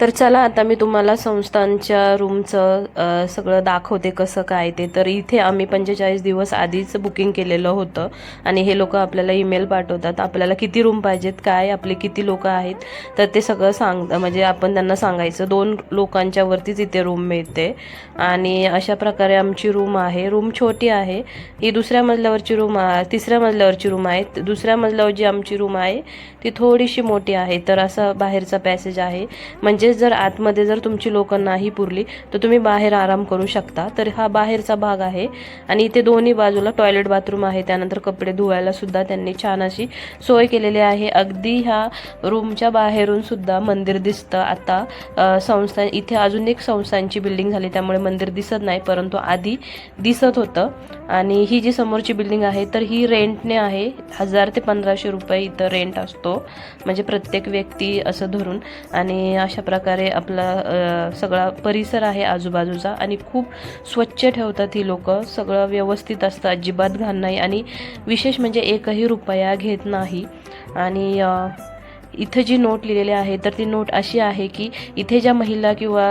तर चला आता मी तुम्हाला संस्थांच्या रूमचं सगळं दाखवते कसं काय ते. तर इथे आम्ही पंचेचाळीस दिवस आधीच बुकिंग केलेलं होतं. आणि हे लोक आपल्याला ईमेल पाठवतात. आपल्याला किती रूम पाहिजेत काय आपले किती लोक आहेत तर ते सगळं सांग म्हणजे आपण त्यांना सांगायचं. दोन लोकांच्या वरतीच इथे रूम मिळते. आणि अशा प्रकारे आमची रूम आहे. रूम छोटी आहे. ही दुसऱ्या मजल्यावरची रूम तिसऱ्या मजल्यावरची रूम आहे. दुसऱ्या मजल्यावर जी आमची रूम आहे ती थोडीशी मोठी आहे. तर असं बाहेरचा पॅसेज आहे. म्हणजे जर आतमध्ये जर तुमची लोकं नाही पुरली तर तुम्ही बाहेर आराम करू शकता. तर हा बाहेरचा भाग आहे. आणि इथे दोन्ही बाजूला टॉयलेट बाथरूम आहे. त्यानंतर कपडे धुवायला सुद्धा त्यांनी छान अशी सोय केलेली आहे. अगदी ह्या रूमच्या बाहेरून सुद्धा मंदिर दिसतं. आता संस्था इथे अजून एक संस्थांची बिल्डिंग झाली. त्यामुळे मंदिर दिसत नाही परंतु आधी दिसत होतं. आणि ही जी समोरची बिल्डिंग आहे तर ही रेंटने आहे. हजार ते पंधराशे रुपये इथं रेंट असतो. म्हणजे प्रत्येक व्यक्ती असं धरून. आणि अशा प्रकारे प्रकारे आपला सगळा परिसर आहे आजूबाजूचा आणि खूप स्वच्छ ठेवतात ही लोक. सगळं व्यवस्थित असतं अजिबात घाण नाही आणि विशेष म्हणजे एकही रुपया घेत नाही. आणि इथं जी नोट लिहिलेली आहे तर ती नोट अशी आहे की इथे ज्या महिला किंवा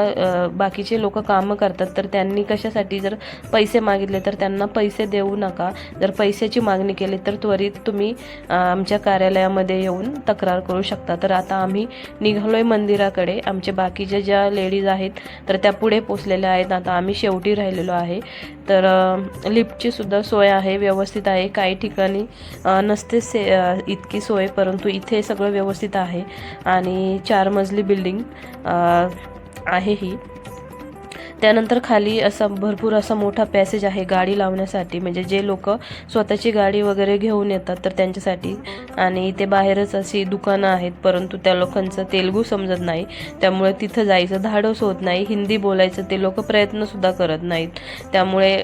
बाकीचे लोक कामं करतात तर त्यांनी कशासाठी जर पैसे मागितले तर त्यांना पैसे देऊ नका. जर पैशाची मागणी केली तर त्वरित तुम्ही आमच्या कार्यालयामध्ये येऊन तक्रार करू शकता. तर आता आम्ही निघालोय मंदिराकडे. आमचे बाकीच्या ज्या लेडीज आहेत तर त्या पुढे पोचलेल्या आहेत. आता आम्ही शेवटी राहिलेलो आहे. तर लिफ्टची सुद्धा सोय आहे व्यवस्थित आहे. काही ठिकाणी नसते से इतकी सोय परंतु इथे सगळं व्यवस्थित आहे आणि चार मजली बिल्डिंग आहे ही. त्यानंतर खाली असा भरपूर असा मोठा पॅसेज आहे गाडी लावण्यासाठी. म्हणजे जे लोक स्वतःची गाडी वगैरे घेऊन येतात तर त्यांच्यासाठी. आणि इथे बाहेरच अशी दुकानं आहेत परंतु त्या लोकांचं तेलगू समजत नाही. त्यामुळे तिथं जायचं धाडस होत नाही. हिंदी बोलायचं ते लोक प्रयत्नसुद्धा करत नाहीत. त्यामुळे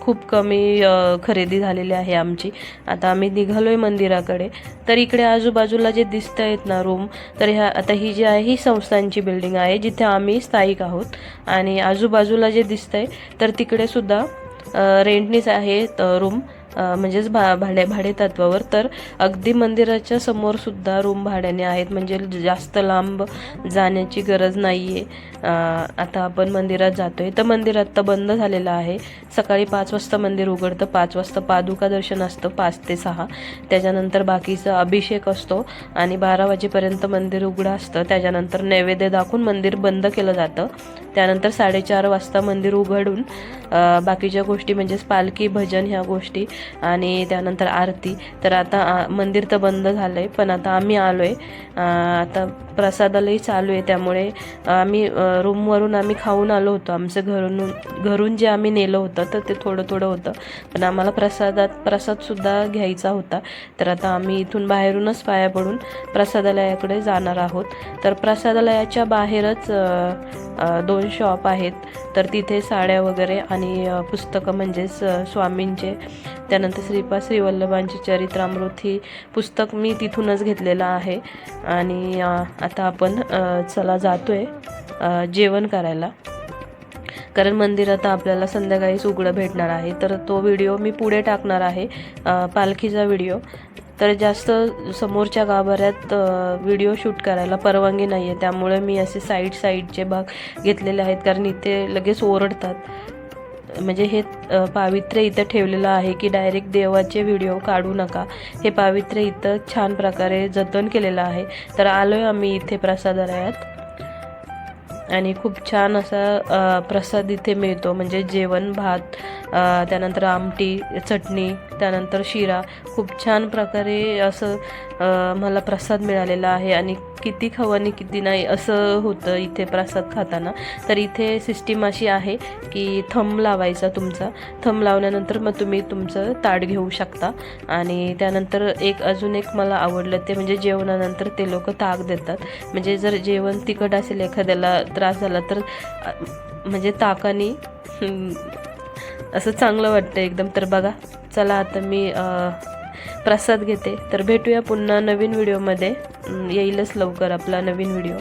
खूप कमी खरेदी झालेली आहे आमची. आता आम्ही निघालोय मंदिराकडे. तर इकडे आजूबाजूला जे दिसत आहेत ना रूम तर ह्या आता ही जी आहे ही संस्थांची बिल्डिंग आहे जिथे आम्ही स्थायिक आहोत. आणि आजूबाजूला जे दिसतंय तर तिकडे सुद्धा रेंटनीच आहेत रूम म्हणजेच भा भाडे भाडे तत्वावर तर अगदी मंदिराच्या समोर सुद्धा रूम भाड्याने आहेत. म्हणजे जास्त लांब जाण्याची गरज नाही आहे आता आपण मंदिरात जातो आहे तर मंदिर आत्ता बंद झालेलं आहे. सकाळी पाच वाजता मंदिर उघडतं. पाच वाजता पादुका दर्शन असतं पाच ते सहा. त्याच्यानंतर बाकीचा अभिषेक असतो आणि बारा वाजेपर्यंत मंदिर उघडं असतं. त्याच्यानंतर नैवेद्य दाखवून मंदिर बंद केलं जातं. त्यानंतर साडेचार वाजता मंदिर उघडून बाकीच्या गोष्टी म्हणजेच पालखी भजन ह्या गोष्टी आणि त्यानंतर आरती. तर आता आ, मंदिर तर बंद झालं आहे पण आता आम्ही आलो आहे आता प्रसादालाही चालू आहे त्यामुळे आम्ही रूमवरून आम्ही खाऊन आलो होतो. आमचं घरून घरून जे आम्ही नेलं होतं तर ते थोडं थोडं होतं. पण आम्हाला प्रसादात प्रसादसुद्धा घ्यायचा होता. तर आता आम्ही इथून बाहेरूनच पाया पडून प्रसादालयाकडे जाणार आहोत. तर प्रसादालयाच्या बाहेरच दोन दोन शॉप आहेत. तर तिथे साड्या वगैरे आणि पुस्तकं म्हणजेच स्वामींचे त्यानंतर श्रीपा श्रीवल्लभांची चरित्रामृत ही पुस्तक मी तिथूनच घेतलेलं आहे. आणि आता आपण चला जातोय आहे जेवण करायला. कारण मंदिर आता आपल्याला संध्याकाळीच उघडं भेटणार आहे. तर तो व्हिडिओ मी पुढे टाकणार आहे पालखीचा व्हिडिओ. तर जास्त समोरच्या गाभाऱ्यात व्हिडिओ शूट करायला परवानगी नाही आहे त्यामुळे मी असे साईड साईडचे भाग घेतलेले आहेत. कारण इथे लगेच ओरडतात. म्हणजे हे पावित्र्य इथं ठेवलेलं आहे की डायरेक्ट देवाचे व्हिडिओ काढू नका. हे पावित्र्य इथं छान प्रकारे जतन केलेलं आहे. तर आलोय आम्ही इथे प्रसादालयात आणि खूप छान असा प्रसाद इथे मिळतो. म्हणजे जेवण भात त्यानंतर आमटी चटणी त्यानंतर शिरा. खूप छान प्रकारे असं मला प्रसाद मिळालेला आहे. आणि किती खावं आणि किती नाही असं होतं इथे प्रसाद खाताना. तर इथे सिस्टीम अशी आहे की थंब लावायचा तुमचा. थंब लावल्यानंतर मग तुम्ही तुमचं ताट घेऊ शकता. आणि त्यानंतर एक अजून एक मला आवडलं ते म्हणजे जेवणानंतर ते लोक ताक देतात. म्हणजे जर जेवण तिखट असेल एखाद्याला त्रास झाला तर म्हणजे ताकाने असं चांगलं वाटतं एकदम. तर बघा चला आता मी प्रसाद घेते. तर भेटूया पुन्हा नवीन व्हिडिओमध्ये. येईलच लवकर आपला नवीन व्हिडिओ.